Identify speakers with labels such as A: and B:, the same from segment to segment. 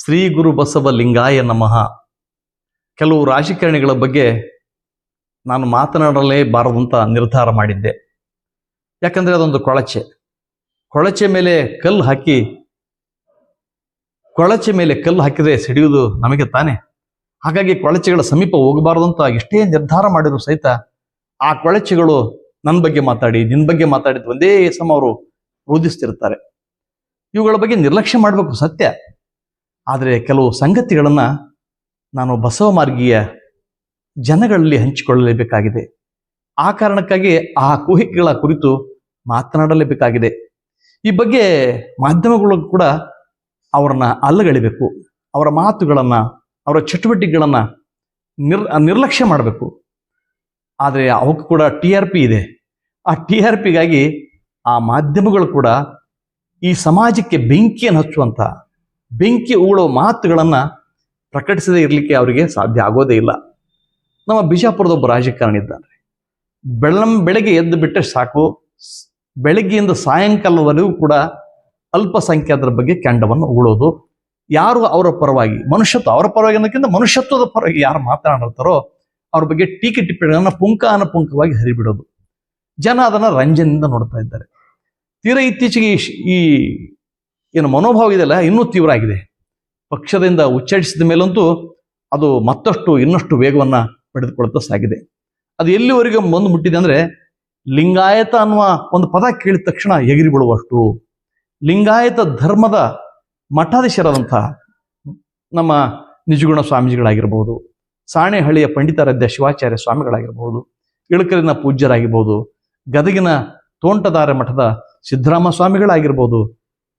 A: ಶ್ರೀ ಗುರು ಬಸವ ಲಿಂಗಾಯ ನಮಃ. ಕೆಲವು ರಾಜಕಾರಣಿಗಳ ಬಗ್ಗೆ ನಾನು ಮಾತನಾಡಲೇಬಾರದು ಅಂತ ನಿರ್ಧಾರ ಮಾಡಿದ್ದೆ. ಯಾಕಂದರೆ ಅದೊಂದು ಕೊಳಚೆ. ಕೊಳಚೆ ಮೇಲೆ ಕಲ್ಲು ಹಾಕಿ, ಕೊಳಚೆ ಮೇಲೆ ಕಲ್ಲು ಹಾಕಿದರೆ ಸಿಡಿಯುವುದು ನಮಗೆ ತಾನೆ? ಹಾಗಾಗಿ ಕೊಳಚೆಗಳ ಸಮೀಪ ಹೋಗಬಾರದು ಅಂತ ಎಷ್ಟೇ ನಿರ್ಧಾರ ಮಾಡಿದ್ರು ಸಹಿತ ಆ ಕೊಳಚೆಗಳು ನನ್ನ ಬಗ್ಗೆ ಮಾತಾಡಿ ನಿನ್ನ ಬಗ್ಗೆ ಮಾತಾಡಿದ ಒಂದೇ ಸಮ ಅವರು ರೋಧಿಸ್ತಿರ್ತಾರೆ. ಇವುಗಳ ಬಗ್ಗೆ ನಿರ್ಲಕ್ಷ್ಯ ಮಾಡಬೇಕು ಸತ್ಯ. ಆದರೆ ಕೆಲವು ಸಂಗತಿಗಳನ್ನು ನಾನು ಬಸವ ಮಾರ್ಗೀಯ ಜನಗಳಲ್ಲಿ ಹಂಚಿಕೊಳ್ಳಲೇಬೇಕಾಗಿದೆ. ಆ ಕಾರಣಕ್ಕಾಗಿ ಆ ಕುಹಿಕೆಗಳ ಕುರಿತು ಮಾತನಾಡಲೇಬೇಕಾಗಿದೆ. ಈ ಬಗ್ಗೆ ಮಾಧ್ಯಮಗಳು ಕೂಡ ಅವರನ್ನ ಅಲ್ಲಗಳಿಬೇಕು. ಅವರ ಮಾತುಗಳನ್ನು, ಅವರ ಚಟುವಟಿಕೆಗಳನ್ನು ನಿರ್, ನಿರ್ಲಕ್ಷ್ಯ ಮಾಡಬೇಕು. ಆದರೆ ಅವಕ್ಕೂ ಕೂಡ ಟಿ ಆರ್ ಪಿ ಇದೆ. ಆ ಟಿ ಆರ್ ಪಿಗಾಗಿ ಆ ಮಾಧ್ಯಮಗಳು ಕೂಡ ಈ ಸಮಾಜಕ್ಕೆ ಬೆಂಕಿಯನ್ನು ಹಚ್ಚುವಂಥ ಬೆಂಕಿ ಉಗುಳೋ ಮಾತುಗಳನ್ನು ಪ್ರಕಟಿಸದೇ ಇರಲಿಕ್ಕೆ ಅವರಿಗೆ ಸಾಧ್ಯ ಆಗೋದೇ ಇಲ್ಲ. ನಮ್ಮ ಬಿಜಾಪುರದ ಒಬ್ಬ ರಾಜಕಾರಣಿ ಇದ್ದಾರೆ ಬೆಳ್ಳಂ ಬೆಳಗ್ಗೆ ಎದ್ದು ಬಿಟ್ಟರೆ ಸಾಕು. ಬೆಳಗ್ಗೆಯಿಂದ ಸಾಯಂಕಾಲದವರೆಗೂ ಕೂಡ ಅಲ್ಪಸಂಖ್ಯಾತರ ಬಗ್ಗೆ ಕೆಂಡವನ್ನು ಉಗುಳೋದು. ಯಾರು ಅವರ ಪರವಾಗಿ, ಮನುಷ್ಯತ್ವ ಅವರ ಪರವಾಗಿ ಅನ್ನೋಕ್ಕಿಂತ ಮನುಷ್ಯತ್ವದ ಪರವಾಗಿ ಯಾರು ಮಾತನಾಡಿರ್ತಾರೋ ಅವ್ರ ಬಗ್ಗೆ ಟೀಕೆ ಟಿಪ್ಪಣಿಗಳನ್ನು ಪುಂಖಾನುಪುಂಖವಾಗಿ ಹರಿಬಿಡೋದು. ಜನ ಅದನ್ನು ರಂಜನೆಯಿಂದ ನೋಡ್ತಾ ಇದ್ದಾರೆ. ತೀರಾ ಇತ್ತೀಚೆಗೆ ಈ ಏನು ಮನೋಭಾವ ಇದೆಯಲ್ಲ, ಇನ್ನೂ ತೀವ್ರ ಆಗಿದೆ. ಪಕ್ಷದಿಂದ ಉಚ್ಚರಿಸಿದ ಮೇಲಂತೂ ಅದು ಮತ್ತಷ್ಟು ಇನ್ನಷ್ಟು ವೇಗವನ್ನು ಪಡೆದುಕೊಳ್ತಾ ಸಾಗಿದೆ. ಅದು ಎಲ್ಲಿವರೆಗೆ ಬಂದು ಮುಟ್ಟಿದೆ ಅಂದರೆ, ಲಿಂಗಾಯತ ಅನ್ನುವ ಒಂದು ಪದ ಕೇಳಿದ ತಕ್ಷಣ ಎಗಿರಿ ಲಿಂಗಾಯತ ಧರ್ಮದ ಮಠಾಧೀಶರಾದಂಥ ನಮ್ಮ ನಿಜಗುಣ ಸ್ವಾಮೀಜಿಗಳಾಗಿರ್ಬೋದು, ಸಾಣೆಹಳ್ಳಿಯ ಪಂಡಿತಾರಾಧ್ಯ ಶಿವಾಚಾರ್ಯ ಸ್ವಾಮಿಗಳಾಗಿರ್ಬೋದು, ಇಳಕರಿನ ಪೂಜ್ಯರಾಗಿರ್ಬೋದು, ಗದಗಿನ ತೋಂಟದಾರ ಮಠದ ಸಿದ್ದರಾಮ ಸ್ವಾಮಿಗಳಾಗಿರ್ಬೋದು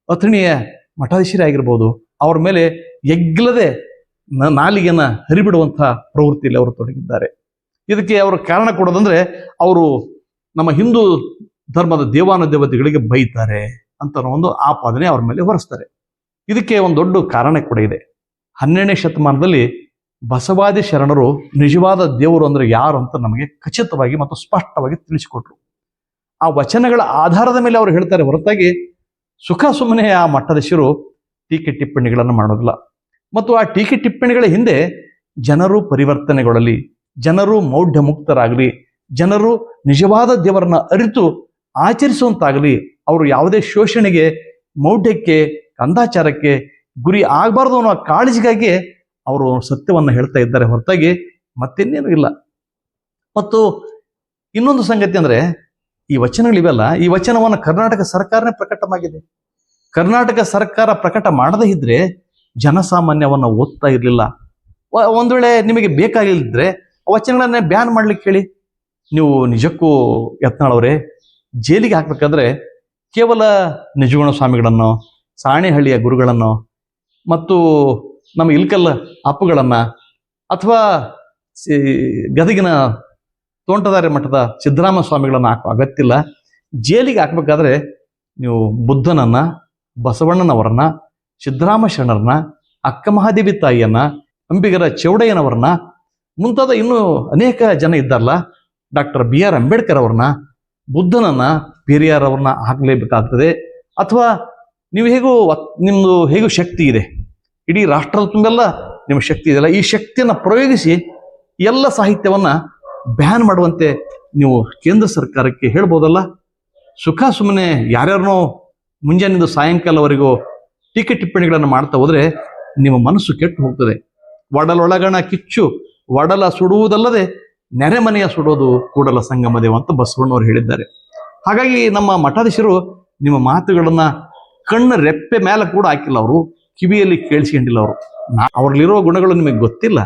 A: ಅಥಣಿಯ ಮಠಾಧೀಶರಾಗಿರ್ಬೋದು ಅವ್ರ ಮೇಲೆ ಎಗ್ಲದೆ ನ- ನಾಲಿಗೆನ ಹರಿಬಿಡುವಂಥ ಪ್ರವೃತ್ತಿಯಲ್ಲಿ ಅವರು ತೊಡಗಿದ್ದಾರೆ. ಇದಕ್ಕೆ ಅವರು ಕಾರಣ ಕೊಡೋದಂದ್ರೆ, ಅವರು ನಮ್ಮ ಹಿಂದೂ ಧರ್ಮದ ದೇವಾನ ದೇವತೆಗಳಿಗೆ ಬೈತಾರೆ ಅಂತ ಒಂದು ಆಪಾದನೆ ಅವ್ರ ಮೇಲೆ ಹೊರಿಸ್ತಾರೆ. ಇದಕ್ಕೆ ಒಂದು ದೊಡ್ಡ ಕಾರಣ ಕೂಡ ಇದೆ. ಹನ್ನೆರಡನೇ ಶತಮಾನದಲ್ಲಿ ಬಸವಾದಿ ಶರಣರು ನಿಜವಾದ ದೇವರು ಅಂದ್ರೆ ಯಾರು ಅಂತ ನಮಗೆ ಖಚಿತವಾಗಿ ಮತ್ತು ಸ್ಪಷ್ಟವಾಗಿ ತಿಳಿಸಿಕೊಟ್ರು. ಆ ವಚನಗಳ ಆಧಾರದ ಮೇಲೆ ಅವರು ಹೇಳ್ತಾರೆ ಹೊರತಾಗಿ ಸುಖ ಸುಮ್ಮನೆ ಆ ಮಠದಶರು ಟೀಕೆ ಟಿಪ್ಪಣಿಗಳನ್ನು ಮಾಡೋದಿಲ್ಲ. ಮತ್ತು ಆ ಟೀಕೆ ಟಿಪ್ಪಣಿಗಳ ಹಿಂದೆ ಜನರು ಪರಿವರ್ತನೆಗೊಳ್ಳಲಿ, ಜನರು ಮೌಢ್ಯ ಮುಕ್ತರಾಗಲಿ ಜನರು ನಿಜವಾದ ದೇವರನ್ನ ಅರಿತು ಆಚರಿಸುವಂತಾಗಲಿ, ಅವರು ಯಾವುದೇ ಶೋಷಣೆಗೆ, ಮೌಢ್ಯಕ್ಕೆ ಕಂದಾಚಾರಕ್ಕೆ ಗುರಿ ಆಗಬಾರ್ದು ಅನ್ನೋ ಕಾಳಜಿಗಾಗಿ ಅವರು ಸತ್ಯವನ್ನು ಹೇಳ್ತಾ ಇದ್ದಾರೆ ಹೊರತಾಗಿ ಮತ್ತಿನ್ನೇನು ಇಲ್ಲ. ಮತ್ತು ಇನ್ನೊಂದು ಸಂಗತಿ ಅಂದ್ರೆ ಈ ವಚನಗಳಿವೆಲ್ಲ ಈ ವಚನವನ್ನು ಕರ್ನಾಟಕ ಸರ್ಕಾರನೇ ಪ್ರಕಟವಾಗಿದೆ ಕರ್ನಾಟಕ ಸರ್ಕಾರ ಪ್ರಕಟ ಮಾಡದೇ ಇದ್ರೆ ಜನಸಾಮಾನ್ಯವನ್ನು ಓದ್ತಾ ಇರಲಿಲ್ಲ. ಒಂದು ವೇಳೆ ನಿಮಗೆ ಬೇಕಾಗಿಲ್ಲದ್ರೆ ವಚನಗಳನ್ನೇ ಬ್ಯಾನ್ ಮಾಡ್ಲಿಕ್ಕೆ ಹೇಳಿ. ನೀವು ನಿಜಕ್ಕೂ ಯತ್ನಾಳವ್ರೆ, ಜೈಲಿಗೆ ಹಾಕ್ಬೇಕಾದ್ರೆ ಕೇವಲ ನಿಜಗುಣ ಸ್ವಾಮಿಗಳನ್ನು, ಸಾಣೆಹಳ್ಳಿಯ ಗುರುಗಳನ್ನು, ಮತ್ತು ನಮ್ಮ ಇಲ್ಕಲ್ ಅಪ್ಪುಗಳನ್ನು, ಅಥವಾ ಗದಗಿನ ತೋಂಟದಾರ್ಯ ಮಠದ ಸಿದ್ದರಾಮ ಸ್ವಾಮಿಗಳನ್ನು ಹಾಕೋ ಅಗತ್ಯಿಲ್ಲ ಜೈಲಿಗೆ ಹಾಕ್ಬೇಕಾದ್ರೆ ನೀವು ಬುದ್ಧನನ್ನ, ಬಸವಣ್ಣನವರನ್ನ ಸಿದ್ದರಾಮ ಶರಣರನ್ನ ಅಕ್ಕ ಮಹಾದೇವಿ ತಾಯಿಯನ್ನ, ಅಂಬಿಗರ ಚೌಡಯ್ಯನವರನ್ನ, ಮುಂತಾದ ಇನ್ನೂ ಅನೇಕ ಜನ ಇದ್ದಾರಲ್ಲ, ಡಾಕ್ಟರ್ ಬಿ ಆರ್ ಅಂಬೇಡ್ಕರ್ ಅವ್ರನ್ನ, ಬುದ್ಧನನ್ನ ಪೆರಿಯಾರ್ ಅವ್ರನ್ನ ಹಾಕಲೇಬೇಕಾಗ್ತದೆ. ಅಥವಾ ನೀವು ಹೇಗೂ ನಿಮ್ಮದು ಹೇಗೂ ಶಕ್ತಿ ಇದೆ. ಇಡೀ ರಾಷ್ಟ್ರದ ತುಂಬೆಲ್ಲ, ನಿಮ್ಮ ಶಕ್ತಿ ಇದೆಯಲ್ಲ. ಈ ಶಕ್ತಿಯನ್ನು ಪ್ರಯೋಗಿಸಿ ಎಲ್ಲ ಸಾಹಿತ್ಯವನ್ನ ಬ್ಯಾನ್ ಮಾಡುವಂತೆ ನೀವು ಕೇಂದ್ರ ಸರ್ಕಾರಕ್ಕೆ ಹೇಳ್ಬೋದಲ್ಲ? ಸುಖ ಸುಮ್ಮನೆ ಯಾರ್ಯಾರನೋ ಮುಂಜಾನೆಯಿಂದ ಸಾಯಂಕಾಲವರೆಗೂ ಟೀಕೆ ಟಿಪ್ಪಣಿಗಳನ್ನು ಮಾಡ್ತಾ ಹೋದರೆ ನಿಮ್ಮ ಮನಸ್ಸು ಕೆಟ್ಟು ಹೋಗ್ತದೆ. ಒಡಲೊಳಗಣ ಕಿಚ್ಚು ಒಡಲ ಸುಡುವುದಲ್ಲದೆ ನೆರೆಮನೆಯ ಸುಡೋದು ಕೂಡಲ ಸಂಗಮ ದೇವ ಅಂತ ಬಸವಣ್ಣವರು ಹೇಳಿದ್ದಾರೆ. ಹಾಗಾಗಿ ನಮ್ಮ ಮಠಾಧೀಶರು ನಿಮ್ಮ ಮಾತುಗಳನ್ನು ಕಣ್ಣು ರೆಪ್ಪೆ ಮೇಲೆ ಕೂಡ ಹಾಕಿಲ್ಲ ಅವರು, ಕಿವಿಯಲ್ಲಿ ಕೇಳಿಸ್ಕೊಂಡಿಲ್ಲ ಅವರು. ಅವ್ರಲ್ಲಿರೋ ಗುಣಗಳು ನಿಮಗೆ ಗೊತ್ತಿಲ್ಲ.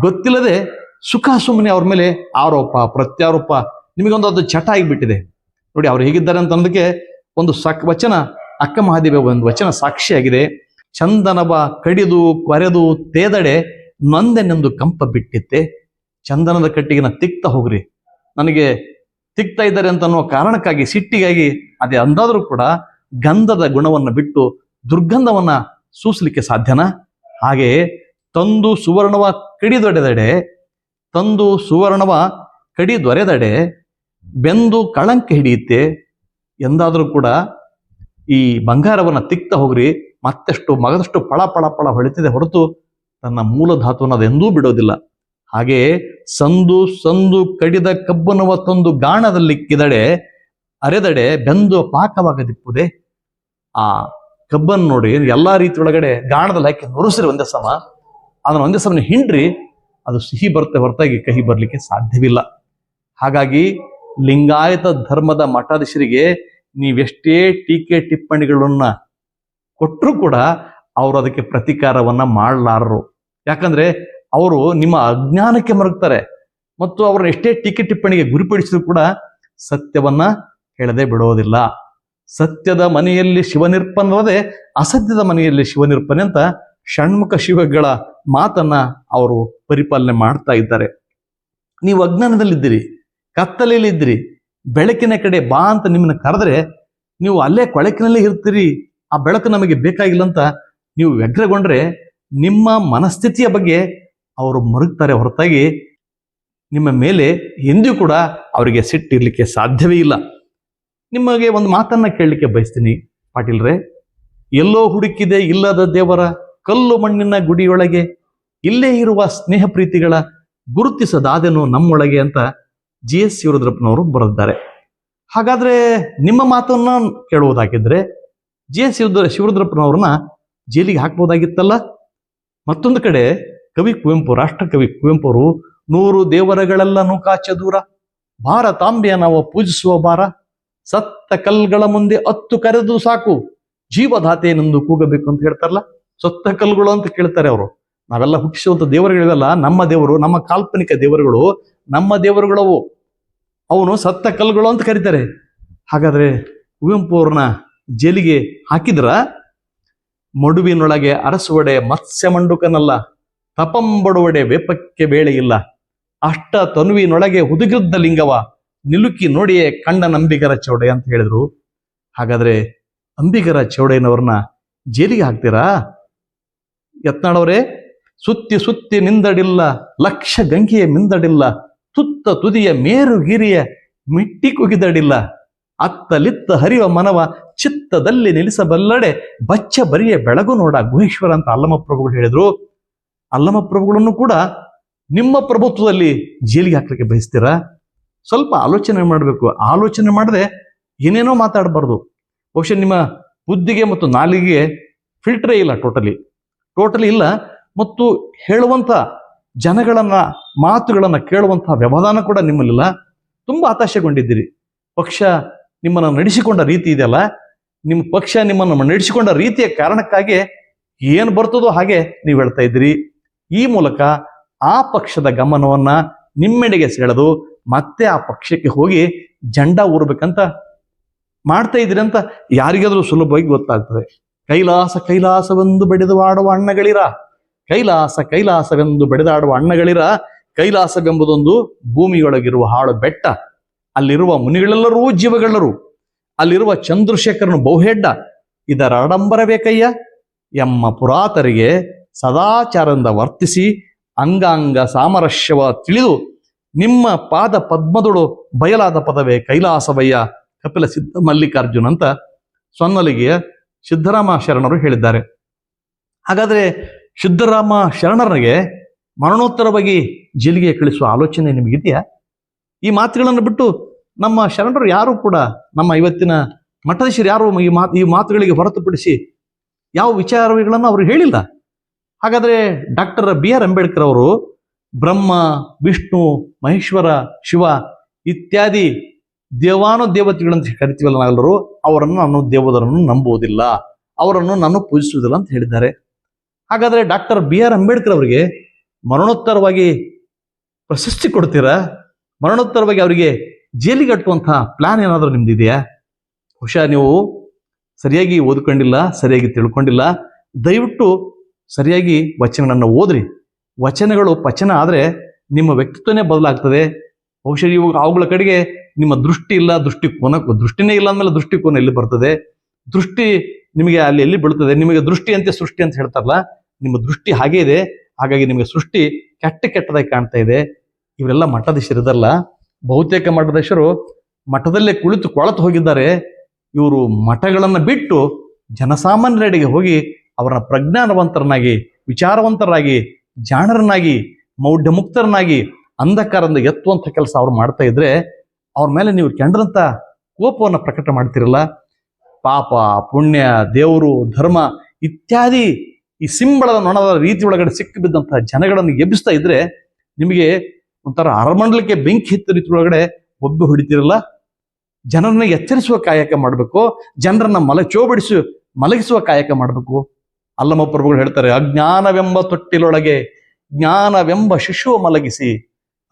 A: ಗೊತ್ತಿಲ್ಲದೆ ಸುಖ ಸುಮ್ಮನೆ ಅವ್ರ ಮೇಲೆ ಆರೋಪ, ಪ್ರತ್ಯಾರೋಪ ನಿಮಗೊಂದು ಅದು ಚಟ ಆಗಿಬಿಟ್ಟಿದೆ. ನೋಡಿ, ಅವ್ರು ಹೇಗಿದ್ದಾರೆ ಅಂತ ಅನ್ನೋದಕ್ಕೆ ಒಂದು ಸಕ್ ವಚನ, ಅಕ್ಕ ಮಹಾದೇವಿ ಒಂದು ವಚನ ಸಾಕ್ಷಿಯಾಗಿದೆ. ಚಂದನವ ಕಡಿದು ಕೊರೆದು ತೇದಡೆ ನೊಂದೆನೆಂದು ಕಂಪ ಬಿಟ್ಟಿತ್ತೆ. ಚಂದನದ ಕಟ್ಟಿಗೆನ ತಿಕ್ತ ಹೋಗ್ರಿ. ನನಗೆ ತಿಕ್ತಾ ಇದ್ದಾರೆ ಅಂತ ಅನ್ನೋ ಕಾರಣಕ್ಕಾಗಿ, ಸಿಟ್ಟಿಗಾಗಿ, ಅದೇ ಅಂದಾದ್ರೂ ಕೂಡ ಗಂಧದ ಗುಣವನ್ನು ಬಿಟ್ಟು ದುರ್ಗಂಧವನ್ನ ಸೂಸಲಿಕ್ಕೆ ಸಾಧ್ಯನಾ? ಹಾಗೆಯೇ ತಂದು ಸುವರ್ಣವ ಕಡಿದೊಡೆದಡೆ ತಂದು ಸುವರ್ಣವ ಕಡಿ ದೊರೆದಡೆ, ಬೆಂದು ಕಳಂಕ ಹಿಡಿಯುತ್ತೆ. ಎಂದಾದರೂ ಕೂಡ ಈ ಬಂಗಾರವನ್ನು ತಿಕ್ತ ಹೋಗ್ರಿ, ಮತ್ತಷ್ಟು ಮಗದಷ್ಟು ಪಳ ಪಳ ಪಳ ಹೊಳಿತಿದೆ ಹೊರತು ತನ್ನ ಮೂಲ ಧಾತುವನ್ನು ಅದೆಂದೂ ಬಿಡೋದಿಲ್ಲ. ಹಾಗೆ ಸಂದು ಸಂದು ಕಡಿದ ಕಬ್ಬನವ ತಂದು ಗಾಣದಲ್ಲಿಕ್ಕಿದಡೆ ಅರೆದಡೆ ಬೆಂದು ಪಾಕವಾಗದಿಪ್ಪುದೆ. ಆ ಕಬ್ಬನ್ನು ನೋಡಿ ಎಲ್ಲಾ ರೀತಿ ಒಳಗಡೆ ಗಾಣದಲ್ಲಿ ಹಾಕಿ ನುರಿಸಿರಿ ಒಂದೇ ಸಮ. ಅದನ್ನು ಒಂದೇ ಸಮನೆ ಹಿಂಡ್ರಿ ಅದು ಸಿಹಿ ಬರುತ್ತೆ ಹೊರತಾಗಿ ಕಹಿ ಬರಲಿಕ್ಕೆ ಸಾಧ್ಯವಿಲ್ಲ. ಹಾಗಾಗಿ ಲಿಂಗಾಯತ ಧರ್ಮದ ಮಠಾಧೀಶರಿಗೆ ನೀವೆಷ್ಟೇ ಟೀಕೆ ಟಿಪ್ಪಣಿಗಳನ್ನ ಕೊಟ್ಟರೂ ಕೂಡ ಅವರು ಅದಕ್ಕೆ ಪ್ರತಿಕಾರವನ್ನ ಮಾಡಲಾರರು. ಯಾಕಂದ್ರೆ ಅವರು ನಿಮ್ಮ ಅಜ್ಞಾನಕ್ಕೆ ಮರಗ್ತಾರೆ. ಮತ್ತು ಅವರು ಎಷ್ಟೇ ಟೀಕೆ ಟಿಪ್ಪಣಿಗೆ ಗುರಿಪಡಿಸಿದ್ರು ಕೂಡ ಸತ್ಯವನ್ನ ಹೇಳದೆ ಬಿಡೋದಿಲ್ಲ. ಸತ್ಯದ ಮನೆಯಲ್ಲಿ ಶಿವನಿರ್ಪನ್ನರದೆ ಅಸತ್ಯದ ಮನೆಯಲ್ಲಿ ಶಿವನಿರ್ಪನೆ ಅಂತ ಷಣ್ಮುಖ ಶಿವಗಳ ಮಾತನ್ನ ಅವರು ಪರಿಪಾಲನೆ ಮಾಡ್ತಾ ಇದ್ದಾರೆ. ನೀವು ಅಜ್ಞಾನದಲ್ಲಿದ್ದೀರಿ, ಕತ್ತಲೆಯಲ್ಲಿದ್ದೀರಿ, ಬೆಳಕಿನ ಕಡೆ ಬಾ ಅಂತ ನಿಮ್ಮನ್ನ ಕರೆದ್ರೆ ನೀವು ಅಲ್ಲೇ ಕೊಳಕಿನಲ್ಲೇ ಇರ್ತೀರಿ, ಆ ಬೆಳಕು ನಮಗೆ ಬೇಕಾಗಿಲ್ಲ ಅಂತ ನೀವು ವ್ಯಗ್ರಗೊಂಡ್ರೆ ನಿಮ್ಮ ಮನಸ್ಥಿತಿಯ ಬಗ್ಗೆ ಅವರು ಮರುಗ್ತಾರೆ ಹೊರತಾಗಿ ನಿಮ್ಮ ಮೇಲೆ ಎಂದಿಯೂ ಕೂಡ ಅವರಿಗೆ ಸಿಟ್ಟಿರಲಿಕ್ಕೆ ಸಾಧ್ಯವೇ ಇಲ್ಲ. ನಿಮಗೆ ಒಂದು ಮಾತನ್ನ ಕೇಳಲಿಕ್ಕೆ ಬಯಸ್ತೀನಿ. ಪಾಟೀಲ್ರೆ, ಎಲ್ಲೋ ಹುಡುಕಿದೆ ಇಲ್ಲದ ದೇವರ ಕಲ್ಲು ಮಣ್ಣಿನ ಗುಡಿಯೊಳಗೆ ಇಲ್ಲೇ ಇರುವ ಸ್ನೇಹ ಪ್ರೀತಿಗಳ ಗುರುತಿಸದಾದೆನು ನಮ್ಮೊಳಗೆ ಅಂತ ಜಿ ಎಸ್ ಶಿವರುದ್ರಪ್ಪನವರು ಬರೆದಿದ್ದಾರೆ. ಹಾಗಾದ್ರೆ ನಿಮ್ಮ ಮಾತನ್ನ ಕೇಳುವುದಾಗಿದ್ರೆ ಜಿ ಎಸ್ ಶಿವದ್ರ ಶಿವರುದ್ರಪ್ಪನವ್ರನ್ನ ಜೈಲಿಗೆ ಹಾಕ್ಬೋದಾಗಿತ್ತಲ್ಲ? ಮತ್ತೊಂದು ಕಡೆ ಕವಿ ಕುವೆಂಪು ರಾಷ್ಟ್ರಕವಿ ಕುವೆಂಪು ಅವರು ನೂರು ದೇವರಗಳೆಲ್ಲ ನೂಕಾಚ ದೂರ ಭಾರತಾಂಬೆಯ ನಾವು ಪೂಜಿಸುವ ಭಾರ, ಸತ್ತ ಕಲ್ಗಳ ಮುಂದೆ ಹತ್ತು ಕರೆದು ಸಾಕು ಜೀವದಾತೆಯನೆಂದು ಕೂಗಬೇಕು ಅಂತ ಹೇಳ್ತಾರಲ್ಲ? ಸತ್ತ ಕಲ್ಗಳು ಅಂತ ಕೇಳ್ತಾರೆ ಅವರು. ನಾವೆಲ್ಲ ಹುಟ್ಟಿಸುವಂತ ದೇವರುಗಳಿವೆಲ್ಲ ನಮ್ಮ ದೇವರು, ನಮ್ಮ ಕಾಲ್ಪನಿಕ ದೇವರುಗಳು, ನಮ್ಮ ದೇವರುಗಳವು. ಅವನು ಸತ್ತ ಕಲ್ಲುಗಳು ಅಂತ ಕರೀತಾರೆ. ಹಾಗಾದ್ರೆ ಕುವೆಂಪು ಅವ್ರನ್ನ ಜೈಲಿಗೆ ಹಾಕಿದ್ರ? ಮಡುವಿನೊಳಗೆ ಅರಸುವಡೆ ಮತ್ಸ್ಯ ಮಂಡುಕನಲ್ಲ ತಪಂಬಡುವಡೆ ವೇಪಕ್ಕೆ ಬೇಳೆ ಇಲ್ಲ. ಅಷ್ಟ ತನುವಿನೊಳಗೆ ಹುದುಗಿದ್ದ ಲಿಂಗವ, ನಿಲುಕಿ ನೋಡಿಯೇ ಕಂಡ ನಂಬಿಗರ ಚೌಡೆ ಅಂತ ಹೇಳಿದ್ರು. ಹಾಗಾದ್ರೆ ಅಂಬಿಗರ ಚೌಡಯ್ಯನವ್ರನ್ನ ಜೈಲಿಗೆ ಹಾಕ್ತೀರಾ? ಯತ್ನಾಳವರೇ ಸುತ್ತಿ ಸುತ್ತಿ ನಿಂದಡಿಲ್ಲ, ಲಕ್ಷ ಗಂಗೆಯ ಮಿಂದಡಿಲ್ಲ, ತುತ್ತ ತುದಿಯ ಮೇರು ಗಿರಿಯ ಮಿಟ್ಟಿ ಕುಗಿದಡಿಲ್ಲ. ಅತ್ತಲಿತ್ತ ಹರಿವ ಮನವ ಚಿತ್ತದಲ್ಲಿ ನಿಲ್ಲಿಸಬಲ್ಲಡೆ, ಬಚ್ಚ ಬರಿಯ ಬೆಳಗು ನೋಡ ಗುಹೇಶ್ವರ ಅಂತ ಅಲ್ಲಮ ಪ್ರಭುಗಳು ಹೇಳಿದ್ರು. ಅಲ್ಲಮ ಪ್ರಭುಗಳನ್ನು ಕೂಡ ನಿಮ್ಮ ಪ್ರಭುತ್ವದಲ್ಲಿ ಜೈಲಿಗೆ ಹಾಕ್ಲಿಕ್ಕೆ ಬಯಸ್ತೀರಾ? ಸ್ವಲ್ಪ ಆಲೋಚನೆ ಮಾಡಬೇಕು. ಆಲೋಚನೆ ಮಾಡದೆ ಏನೇನೋ ಮಾತಾಡಬಾರ್ದು. ಬಹುಶಃ ನಿಮ್ಮ ಬುದ್ಧಿಗೆ ಮತ್ತು ನಾಲಿಗೆ ಫಿಲ್ಟ್ರೇ ಇಲ್ಲ ಟೋಟಲಿ ಟೋಟಲಿ ಇಲ್ಲ. ಮತ್ತು ಹೇಳುವಂತ ಜನಗಳನ್ನ, ಮಾತುಗಳನ್ನ ಕೇಳುವಂತಹ ವ್ಯವಧಾನ ಕೂಡ ನಿಮ್ಮಲ್ಲಿಲ್ಲ. ತುಂಬಾ ಹತಾಶೆಗೊಂಡಿದ್ದೀರಿ. ಪಕ್ಷ ನಿಮ್ಮನ್ನು ನಡೆಸಿಕೊಂಡ ರೀತಿ ಇದೆಯಲ್ಲ, ನಿಮ್ಮ ಪಕ್ಷ ನಿಮ್ಮನ್ನು ನಡೆಸಿಕೊಂಡ ರೀತಿಯ ಕಾರಣಕ್ಕಾಗಿ ಏನು ಬರ್ತದೋ ಹಾಗೆ ನೀವು ಹೇಳ್ತಾ ಇದ್ದೀರಿ. ಈ ಮೂಲಕ ಆ ಪಕ್ಷದ ಗಮನವನ್ನ ನಿಮ್ಮೆಡೆಗೆ ಸೆಳೆದು ಮತ್ತೆ ಆ ಪಕ್ಷಕ್ಕೆ ಹೋಗಿ ಜಂಡ ಊರ್ಬೇಕಂತ ಮಾಡ್ತಾ ಇದ್ದೀರಿ ಅಂತ ಯಾರಿಗಾದ್ರೂ ಸುಲಭವಾಗಿ ಗೊತ್ತಾಗ್ತದೆ. ಕೈಲಾಸ ಕೈಲಾಸವೆಂದು ಬೆಳೆದುವಾಡುವ ಅಣ್ಣಗಳಿರ? ಕೈಲಾಸ ಕೈಲಾಸವೆಂದು ಬೆಳೆದಾಡುವ ಅಣ್ಣಗಳಿರ ಕೈಲಾಸವೆಂಬುದೊಂದು ಭೂಮಿಯೊಳಗಿರುವ ಹಾಳು ಬೆಟ್ಟ. ಅಲ್ಲಿರುವ ಮುನಿಗಳೆಲ್ಲರೂ ಜೀವಗಳರು ಅಲ್ಲಿರುವ ಚಂದ್ರಶೇಖರನು ಬಹುಹೆಡ್ಡ. ಇದರ ಅಡಂಬರಬೇಕಯ್ಯ ಎಮ್ಮ ಪುರಾತರಿಗೆ ಸದಾಚಾರದಿಂದ ವರ್ತಿಸಿ ಅಂಗಾಂಗ ಸಾಮರಸ್ಯವ ತಿಳಿದು ನಿಮ್ಮ ಪಾದ ಪದ್ಮದೊಳು ಬಯಲಾದ ಪದವೇ ಕೈಲಾಸವಯ್ಯ. ಕಪಿಲ ಸಿದ್ಧ ಮಲ್ಲಿಕಾರ್ಜುನ್ ಅಂತ ಸೊನ್ನಲಿಗೆಯ ಸಿದ್ದರಾಮ ಶರಣರು ಹೇಳಿದ್ದಾರೆ. ಹಾಗಾದ್ರೆ ಸಿದ್ದರಾಮ ಶರಣರಿಗೆ ಮರಣೋತ್ತರವಾಗಿ ಜೈಲಿಗೆ ಕಳಿಸುವ ಆಲೋಚನೆ ನಿಮಗಿದೆಯಾ? ಈ ಮಾತುಗಳನ್ನು ಬಿಟ್ಟು ನಮ್ಮ ಶರಣರು ಯಾರು ಕೂಡ ನಮ್ಮ ಇವತ್ತಿನ ಮಠದೀಶರು ಯಾರು ಈ ಮಾತು, ಈ ಮಾತುಗಳಿಗೆ ಹೊರತುಪಡಿಸಿ ಯಾವ ವಿಚಾರಗಳನ್ನು ಅವರು ಹೇಳಿಲ್ಲ. ಹಾಗಾದ್ರೆ ಡಾಕ್ಟರ್ ಬಿ ಆರ್ ಅಂಬೇಡ್ಕರ್ ಅವರು ಬ್ರಹ್ಮ, ವಿಷ್ಣು, ಮಹೇಶ್ವರ, ಶಿವ ಇತ್ಯಾದಿ ದೇವಾನು ದೇವತೆಗಳಂತ ಕರಿತೀವಲ್ಲ ನಾವೆಲ್ಲರೂ ಅವರನ್ನು ನಾನು ದೇವದರನ್ನು ನಂಬುವುದಿಲ್ಲ. ಅವರನ್ನು ನಾನು ಪೂಜಿಸುವುದಿಲ್ಲ ಅಂತ ಹೇಳಿದ್ದಾರೆ. ಹಾಗಾದ್ರೆ ಡಾಕ್ಟರ್ ಬಿ ಆರ್ ಅಂಬೇಡ್ಕರ್ ಅವರಿಗೆ ಮರಣೋತ್ತರವಾಗಿ ಪ್ರಶಸ್ತಿ ಕೊಡ್ತೀರಾ? ಮರಣೋತ್ತರವಾಗಿ ಅವರಿಗೆ ಜೈಲಿಗೆ ಕಟ್ಟುವಂತಹ ಪ್ಲಾನ್ ಏನಾದರೂ ನಿಮ್ದಿದೆಯಾ? ಬಹುಶಃ ನೀವು ಸರಿಯಾಗಿ ಓದ್ಕೊಂಡಿಲ್ಲ, ಸರಿಯಾಗಿ ತಿಳ್ಕೊಂಡಿಲ್ಲ. ದಯವಿಟ್ಟು ಸರಿಯಾಗಿ ವಚನಗಳನ್ನು ಓದ್ರಿ. ವಚನಗಳು ಪಚನ ಆದರೆ ನಿಮ್ಮ ವ್ಯಕ್ತಿತ್ವನೇ ಬದಲಾಗ್ತದೆ. ಬಹುಶಃ ಇವಾಗ ಅವುಗಳ ಕಡೆಗೆ ನಿಮ್ಮ ದೃಷ್ಟಿ ಇಲ್ಲ ದೃಷ್ಟಿಕೋನ ದೃಷ್ಟಿನೇ ಇಲ್ಲ ಅಂದಮೇಲೆ ದೃಷ್ಟಿಕೋನ ಎಲ್ಲಿ ಬರ್ತದೆ? ದೃಷ್ಟಿ ನಿಮಗೆ ಅಲ್ಲಿ ಎಲ್ಲಿ ಬೀಳ್ತದೆ? ನಿಮಗೆ ದೃಷ್ಟಿ ಅಂತೆ ಸೃಷ್ಟಿ ಅಂತ ಹೇಳ್ತಾರಲ್ಲ ನಿಮ್ಮ ದೃಷ್ಟಿ ಹಾಗೇ ಇದೆ. ಹಾಗಾಗಿ ನಿಮಗೆ ಸೃಷ್ಟಿ ಕೆಟ್ಟ ಕೆಟ್ಟದಾಗಿ ಕಾಣ್ತಾ ಇದೆ. ಇವರೆಲ್ಲ ಮಠಾಧೀಶರಿದಲ್ಲ ಬಹುತೇಕ ಮಠಾಧೀಶರು ಮಠದಲ್ಲೇ ಕುಳಿತು ಕೊಳತು ಹೋಗಿದ್ದಾರೆ. ಇವರು ಮಠಗಳನ್ನು ಬಿಟ್ಟು ಜನಸಾಮಾನ್ಯರೆಡೆಗೆ ಹೋಗಿ ಅವರನ್ನ ಪ್ರಜ್ಞಾನವಂತರನ್ನಾಗಿ ವಿಚಾರವಂತರಾಗಿ ಜಾಣರನ್ನಾಗಿ, ಮೌಢ್ಯಮುಕ್ತರನ್ನಾಗಿ, ಅಂಧಕಾರದಿಂದ ಎತ್ತುವಂಥ ಕೆಲಸ ಅವ್ರು ಮಾಡ್ತಾ ಇದ್ರೆ ಅವ್ರ ಮೇಲೆ ನೀವು ಕೆಂಡದಂಥ ಕೋಪವನ್ನು ಪ್ರಕಟ ಮಾಡ್ತಿರಲ್ಲ. ಪಾಪ, ಪುಣ್ಯ, ದೇವರು, ಧರ್ಮ ಇತ್ಯಾದಿ ಈ ಸಿಂಬಳದ ನೊಣದ ರೀತಿ ಒಳಗಡೆ ಸಿಕ್ಕಿ ಬಿದ್ದಂತಹ ಜನಗಳನ್ನು ಎಬ್ಬಿಸ್ತಾ ಇದ್ರೆ ನಿಮಗೆ ಒಂಥರ ಅರಮಂಡಲಕ್ಕೆ ಬೆಂಕಿ ಹಿತ್ತ ರೀತಿ ಒಳಗಡೆ ಒಬ್ಬ ಹೊಡಿತಿರಲ್ಲ? ಜನರನ್ನ ಎಚ್ಚರಿಸುವ ಕಾಯಕ ಮಾಡಬೇಕು. ಜನರನ್ನ ಮಲ ಚೋಬಡಿಸಿ, ಮಲಗಿಸುವ ಕಾಯಕ ಮಾಡಬೇಕು. ಅಲ್ಲಮ್ಮ ಪ್ರಭುಗಳು ಹೇಳ್ತಾರೆ, ಅಜ್ಞಾನವೆಂಬ ತೊಟ್ಟಿಲೊಳಗೆ, ಜ್ಞಾನವೆಂಬ ಶಿಶುವ ಮಲಗಿಸಿ,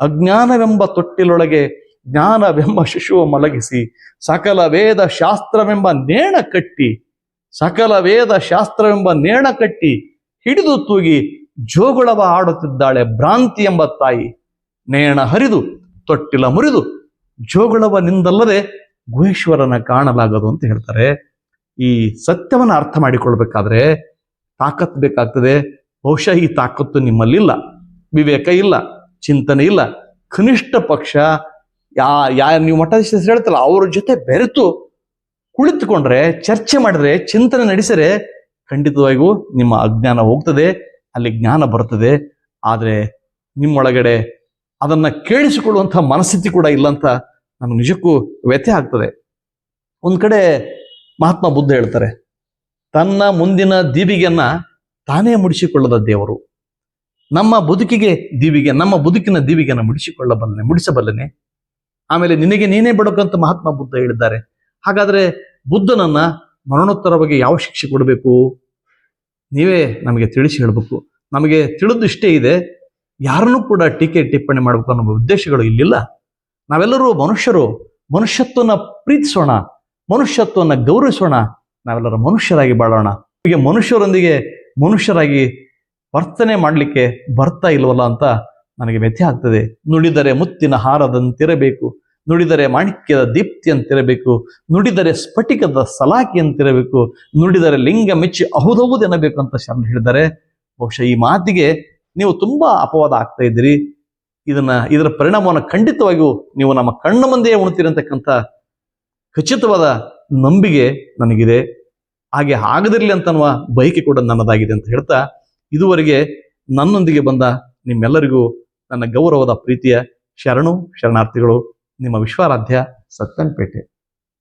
A: ಅಜ್ಞಾನವೆಂಬ ತೊಟ್ಟಿಲೊಳಗೆ, ಜ್ಞಾನವೆಂಬ ಶಿಶುವ ಮಲಗಿಸಿ, ಸಕಲ ವೇದ ಶಾಸ್ತ್ರವೆಂಬ ನೇಣ ಕಟ್ಟಿ ಸಕಲ ವೇದ ಶಾಸ್ತ್ರವೆಂಬ ನೇಣ ಕಟ್ಟಿ ಹಿಡಿದು ತೂಗಿ ಜೋಗುಳವ ಆಡುತ್ತಿದ್ದಾಳೆ ಭ್ರಾಂತಿ ಎಂಬ ತಾಯಿ. ನೇಣ ಹರಿದು, ತೊಟ್ಟಿಲ ಮುರಿದು ಜೋಗುಳವ ನಿಂದಲ್ಲದೆ ಗುಹೇಶ್ವರನ ಕಾಣಲಾಗದು ಅಂತ ಹೇಳ್ತಾರೆ. ಈ ಸತ್ಯವನ್ನು ಅರ್ಥ ಮಾಡಿಕೊಳ್ಬೇಕಾದ್ರೆ ತಾಕತ್ ಬೇಕಾಗ್ತದೆ. ಬಹುಶಃ ಈ ತಾಕತ್ತು ನಿಮ್ಮಲ್ಲಿಲ್ಲ. ವಿವೇಕ ಇಲ್ಲ, ಚಿಂತನೆ ಇಲ್ಲ. ಕನಿಷ್ಠ ಪಕ್ಷ, ಯಾ ಯಾ, ನೀವು ಮಠಾಧೀಶ ಹೇಳ್ತಲ್ಲ ಅವ್ರ ಜೊತೆ ಬೆರೆತು ಕುಳಿತುಕೊಂಡ್ರೆ, ಚರ್ಚೆ ಮಾಡಿದ್ರೆ, ಚಿಂತನೆ ನಡೆಸಿದ್ರೆ ಖಂಡಿತವಾಗಿಯೂ ನಿಮ್ಮ ಅಜ್ಞಾನ ಹೋಗ್ತದೆ, ಅಲ್ಲಿ ಜ್ಞಾನ ಬರ್ತದೆ ಆದರೆ ನಿಮ್ಮೊಳಗಡೆ ಅದನ್ನ ಕೇಳಿಸಿಕೊಳ್ಳುವಂಥ ಮನಸ್ಥಿತಿ ಕೂಡ ಇಲ್ಲ ಅಂತ ನಮ್ಗೆ ನಿಜಕ್ಕೂ ವ್ಯಥೆ ಆಗ್ತದೆ. ಒಂದು ಕಡೆ ಮಹಾತ್ಮ ಬುದ್ಧ ಹೇಳ್ತಾರೆ, ತನ್ನ ಮುಂದಿನ ದೀವಿಗೆಯನ್ನ ತಾನೇ ಮುಡಿಸಿಕೊಳ್ಳದ ದೇವರು. ನಮ್ಮ ಬದುಕಿಗೆ ದೀವಿಗೆ, ನಮ್ಮ ಬದುಕಿನ ದೀವಿಗೆನ ಮುಡಿಸಿಕೊಳ್ಳಬಲ್ಲನೆ ಮುಡಿಸಬಲ್ಲನೆ. ಆಮೇಲೆ ನಿನಗೆ ನೀನೇ ಬಿಡೋಕಂತ ಮಹಾತ್ಮ ಬುದ್ಧ ಹೇಳಿದ್ದಾರೆ ಹಾಗಾದ್ರೆ ಬುದ್ಧನನ್ನ ಮರಣೋತ್ತರ ಬಗ್ಗೆ ಯಾವ ಶಿಕ್ಷೆ ಕೊಡಬೇಕು? ನೀವೇ ನಮಗೆ ತಿಳಿಸಿ ಹೇಳಬೇಕು. ನಮಗೆ ತಿಳಿದು ಇಷ್ಟೇ ಇದೆ, ಯಾರನ್ನೂ ಕೂಡ ಟೀಕೆ, ಟಿಪ್ಪಣಿ ಮಾಡಬೇಕು ಅನ್ನೋ ಉದ್ದೇಶಗಳು ಇಲ್ಲಿಲ್ಲ. ನಾವೆಲ್ಲರೂ ಮನುಷ್ಯರು. ಮನುಷ್ಯತ್ವನ ಪ್ರೀತಿಸೋಣ. ಮನುಷ್ಯತ್ವನ ಗೌರವಿಸೋಣ. ನಾವೆಲ್ಲರೂ ಮನುಷ್ಯರಾಗಿ ಬಾಳೋಣ. ಹೀಗೆ ಮನುಷ್ಯರೊಂದಿಗೆ ಮನುಷ್ಯರಾಗಿ ವರ್ತನೆ ಮಾಡಲಿಕ್ಕೆ ಬರ್ತಾ ಇಲ್ವಲ್ಲ ಅಂತ ನನಗೆ ವ್ಯಥೆ ಆಗ್ತದೆ. ನುಡಿದರೆ ಮುತ್ತಿನ ಹಾರದಂತಿರಬೇಕು. ನುಡಿದರೆ ಮಾಣಿಕ್ಯದ ದೀಪ್ತಿ ಅಂತಿರಬೇಕು ನುಡಿದರೆ ಸ್ಫಟಿಕದ ಸಲಾಕಿ ಅಂತಿರಬೇಕು ನುಡಿದರೆ ಲಿಂಗ ಮೆಚ್ಚಿ ಅಹುದಹುದೆನ್ನಬೇಕು ಅಂತ ಶರಣ ಹೇಳಿದ್ದಾರೆ. ಬಹುಶಃ ಈ ಮಾತಿಗೆ ನೀವು ತುಂಬಾ ಅಪವಾದ ಆಗ್ತಾ ಇದ್ದೀರಿ. ಇದನ್ನ, ಇದರ ಪರಿಣಾಮವನ್ನು ಖಂಡಿತವಾಗಿಯೂ ನೀವು ನಮ್ಮ ಕಣ್ಣ ಮುಂದೆಯೇ ಉಣ್ತೀರಂತಕ್ಕಂಥ ಖಚಿತವಾದ ನಂಬಿಕೆ ನನಗಿದೆ. ಹಾಗೆ ಆಗದಿರಲಿ ಅಂತನ್ನುವ ಬಯಕೆ ಕೂಡ ನನ್ನದಾಗಿದೆ ಅಂತ ಹೇಳ್ತಾ, ಇದುವರೆಗೆ ನನ್ನೊಂದಿಗೆ ಬಂದ ನಿಮ್ಮೆಲ್ಲರಿಗೂ ನನ್ನ ಗೌರವದ ಪ್ರೀತಿಯ ಶರಣು, ಶರಣಾರ್ಥಿಗಳು ನಿಮ್ಮ ವಿಶ್ವಾರಾಧ್ಯ ಸತ್ಯನ್ಪೇಟೆ